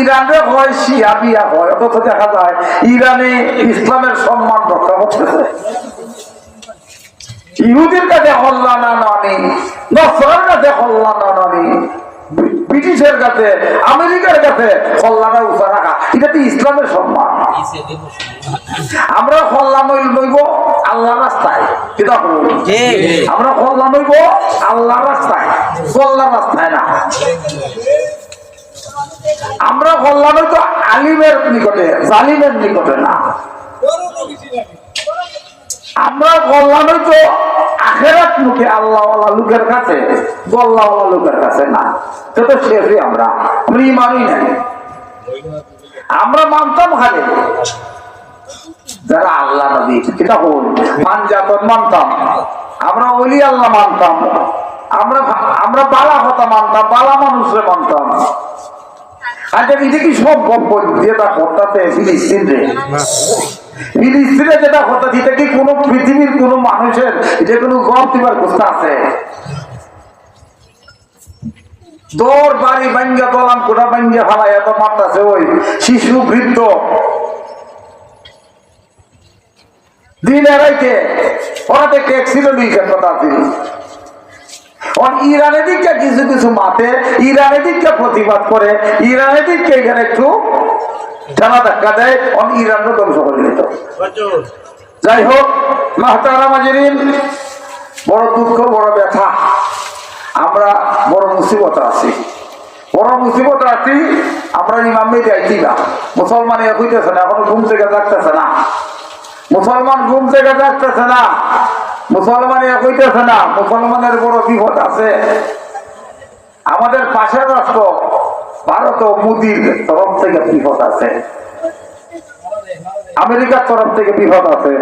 ইরানে হয় শিয়া বিয়া হয় অথচ দেখা যায় ইরানে ইসলামের সম্মান রক্ষা করতেছে ইহুদির কাছে হল্লা না নানি নসরার কাছে হল্লা না নানি ব্রিটিশের কাছে আমেরিকার কাছে হল্লাটা উঁচা রাখা এটা তো ইসলামের সম্মান? আমরা হল্লা নই নইব আল্লাহ রাস্তায়। কিতা হল আমরা হল্লা নইব আল্লাহ রাস্তায়। কল্লা রাস্তায় না। আমরা কল্যাণ তো আলিমের নিকটে, জালিমের নিকটে না। আমরা কল্যাণ তো আখেরাত মুখে আল্লাহওয়ালা লোকের কাছে গল্লাওয়ালা লোকের কাছে না। তো তো শেষই আমরা আমরা ইমানই নাই। আমরা মানতাম খালি। যারা আল্লাহ এটা হল পাঞ্জাতন মানতাম। আমরা অলি আল্লাহ মানতাম। আমরা আমরা বালা কথা মানতাম, বালা মানুষরে মানতাম। এটা কি সম্ভব যেটা হঠাতে ফিলিস্তিন রে ফিলিস্তিনে যেটা হঠাৎ এটা কি কোনো পৃথিবীর কোনো মানুষের যে কোনো গপ দিবার প্রশ্ন আছে? তোর বাড়ি ভাঙ্গা কোটা ভাঙ্গা ফালাই এত মারতাছে ওই শিশু বৃদ্ধ। দিন এরাইতে ওরা অ্যাক্সিডেন্ট হয়েছে কথা অন ইরানের দিকটা কিছু কিছু মাতে ইরানের দিকটা প্রতিবাদ করে, ইরানের দিকটা এখানে একটু টানা ধাক্কা দেয় অন ইরানও ধ্বংস করে দিত যাই হোক মাহতারা বড় দুঃখ, বড় ব্যথা। আমরা বড় মুসিবত আছি। বড় মুসিবত আছি, আমরা ইমামে যাইছি না মুসলমান হইতেছে না, এখনও ঘুম থেকে যাকতেছে না। মুসলমান ঘুম থেকে যাকতেছে না। মুসলমান এ হইতেছে না, মুসলমানের বড় বিপদ আছে। আমাদের পাশের রাষ্ট্র ভারত ও মোদির তরফ থেকে বিপদ আছে। আমেরিকার তরফ থেকে বিপদ আছে।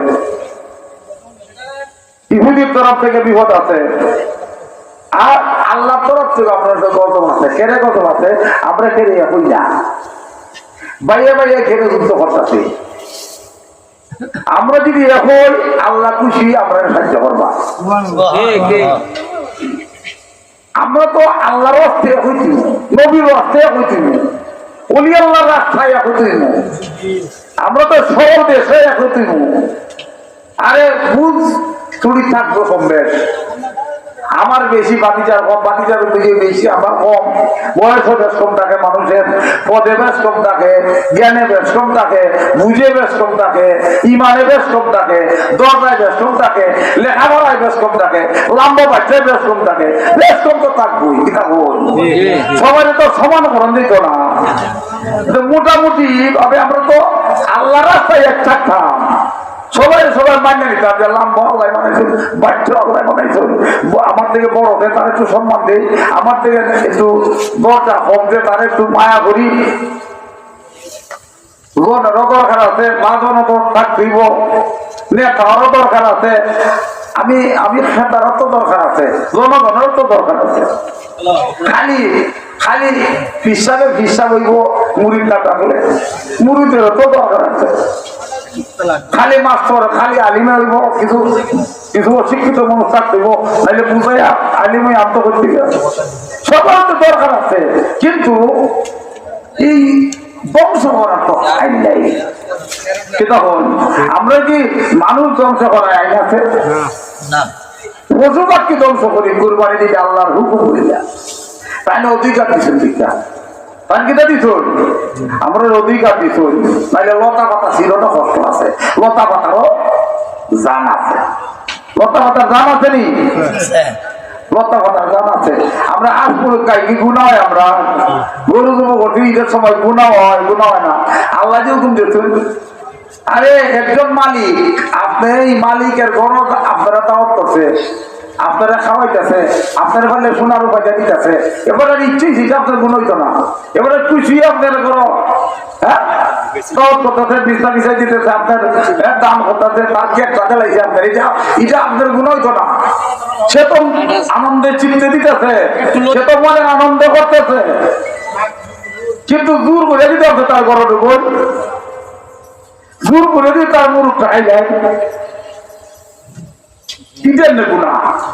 ইহুদির তরফ থেকে বিপদ আছে। আর আল্লাহ তরফ থেকে আপনার গতম আছে। কেড়ে গতম আছে? আমরা কেড়ে হই না। বাইরে বাইরে কেড়ে যুদ্ধ করতেছি। আমরা যদি এখন আল্লাহ খুশি আমরা সাহায্য করবা। আমরা তো আল্লাহর অস্তে হইতিম নবীর হইতিম অলি আল্লাহর রাস্তায় আমরা তো সব দেশে আরে বুঝ চুরি থাকব কম বেশ। আমার বেশি বাতিজার কম বাতিজার দিকে বেশি আমার কম। বয়স বেশ কম থাকে মানুষের পদে বেশ কম থাকে জ্ঞানে বেশ কম থাকে বুঝে বেশ কম থাকে ইমানে বেশ কম থাকে দরজায় বেশ কম থাকে লেখাপড়ায় বেশ কম থাকে লম্বা বাচ্চায় বেশ কম থাকে বেশ কম তো থাকবই সবাই তো সমান করণ দিত না। মোটামুটি ভাবে আমরা তো আল্লাহ রাস্তায় এক থাকতাম। সবাই সবাই মান্য নিতাম যে লাম্বা আল্লাহ বানাইছে, বাচ্চা আল্লাহ বানাইছে। আমার থেকে বড় দেয় তার একটু সম্মান দেই, আমার থেকে একটু দরজা দেয় তার একটু মায়া করি। দরকার আছে নেতারও আছে। আমি আমি খেতারও তো দরকার আছে জনগণেরও তো দরকার আছে। খালি খালি হিসাবে হিসাব হইব মুড়ির না থাকলে মুড়িদেরও তো দরকার আছে। খালি মাস্টার খালি আলিমে হইব কিছু কিছু অশিক্ষিত মানুষ থাকতে হইব নাহলে বুঝাই আলিমে আত্মহত্যা সবার তো দরকার আছে কিন্তু এই বংশ করার তো আইন নাই। আমরা কি মানুষ ধ্বংস করার আইন আছে? পশু পাখি ধ্বংস করি কুরবানি দিতে আল্লাহর হুকুম না অধিকার দিচ্ছেন দীক্ষা আমরা নাইলে লতা কষ্ট আছে। লতা জান আছে। লতা জান আছে লতা জান আছে। আমরা গাই কি গুণা হয় আমরা? গরু ঈদের সময় গুণা হয় গুণা হয় না। আল্লাহ যে হুকুম দিয়েছেন, আরে একজন মালিক, আপনি এই মালিকের ঘর আপনারা দাওয়াত করছে আপনারা খাওয়াইতেছে আপনার ফলে সোনার উপায় দিতেছে এবারে ইচ্ছে সেটা আপনার গুণ হইতো না। এবারে খুশি আপনার হ্যাঁ? দিতেছে আপনার হ্যাঁ, গুণ কিন্তু দূর করে দিতে হবে তার ঘরের উপর। জোর করে দিয়ে তার মুরুখ খাই যায় কিটেন না? গুণা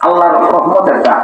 আল্লাহর রহমতের দাম